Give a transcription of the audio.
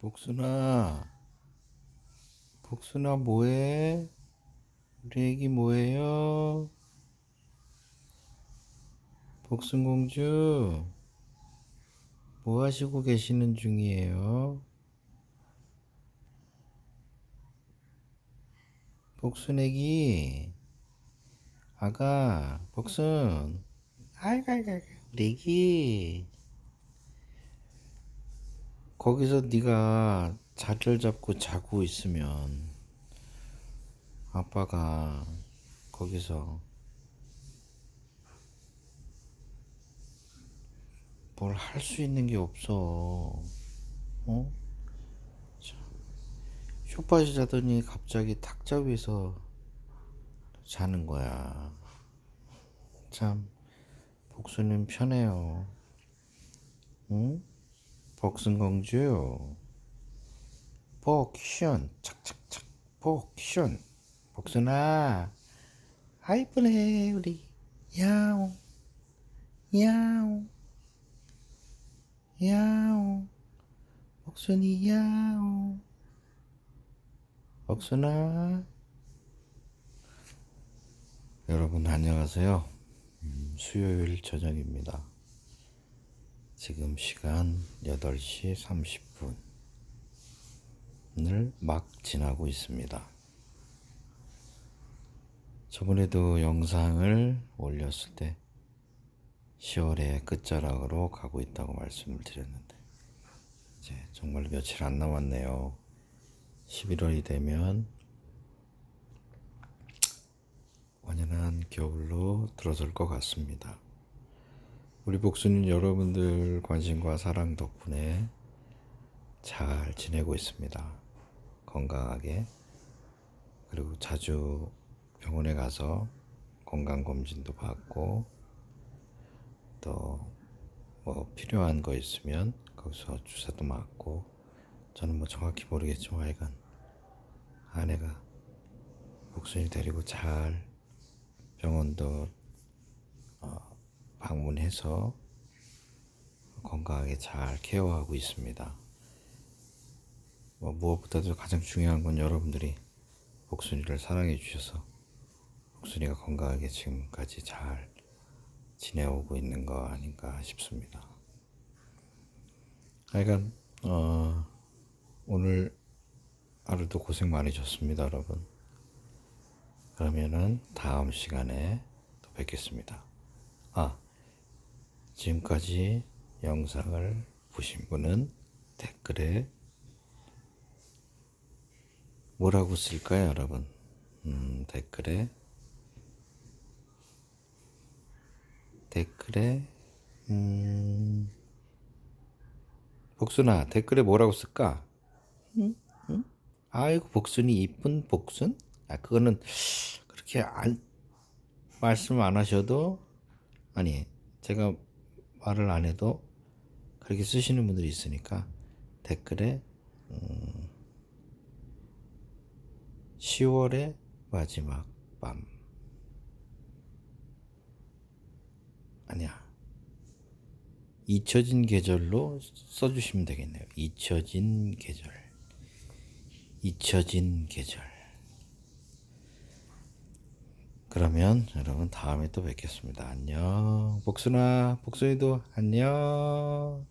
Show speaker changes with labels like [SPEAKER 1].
[SPEAKER 1] 복순아, 복순아 뭐해? 우리 애기 뭐해요? 복순공주, 뭐 하시고 계시는 중이에요? 복순 애기, 아가, 복순, 아이고, 아이고, 아이고, 애기. 거기서 네가 자리를 잡고 자고 있으면 아빠가 거기서 뭘 할 수 있는 게 없어. 어? 자, 쇼파에서 자더니 갑자기 탁자 위에서 자는 거야. 참 복수는 편해요. 응? 복순공주 복션 착착착 복션. 복순아 아이쁘네 우리. 야옹 야옹 야옹. 복순이 야옹. 복순아. 여러분 안녕하세요. 음, 수요일 저녁입니다 지금 시간 8시 30분을 막 지나고 있습니다. 저번에도 영상을 올렸을 때 10월의 끝자락으로 가고 있다고 말씀을 드렸는데 이제 정말 며칠 안 남았네요. 11월이 되면 완연한 겨울로 들어설 것 같습니다. 우리 복수는 여러분들 관심과 사랑 덕분에 잘 지내고 있습니다. 건강하게. 그리고 자주 병원에 가서 건강검진도 받고 또 뭐 필요한 거 있으면 거기서 주사도 맞고 저는 뭐 정확히 모르겠지만 하여간 아내가 복순이 데리고 잘 병원도 방문해서 건강하게 잘 케어하고 있습니다. 뭐 무엇보다도 가장 중요한 건 여러분들이 복순이를 사랑해 주셔서 복순이가 건강하게 지금까지 잘 지내오고 있는 거 아닌가 싶습니다. 하여간 어, 오늘 하루도 고생 많으셨습니다, 여러분. 그러면은 다음 시간에 또 뵙겠습니다. 아, 지금까지 영상을 보신 분은 댓글에 뭐라고 쓸까요, 여러분? 음, 댓글에 댓글에 음, 복순아 댓글에 뭐라고 쓸까? 응? 응? 아이고 복순이 이쁜 복순? 아 그거는 그렇게 안 말씀 안 하셔도 아니 제가 말을 안 해도 그렇게 쓰시는 분들이 있으니까 댓글에 음, 10월의 마지막 밤. 아니야. 잊혀진 계절로 써주시면 되겠네요. 잊혀진 계절. 잊혀진 계절 그러면 여러분 다음에 또 뵙겠습니다. 안녕. 복순아 복순이도 안녕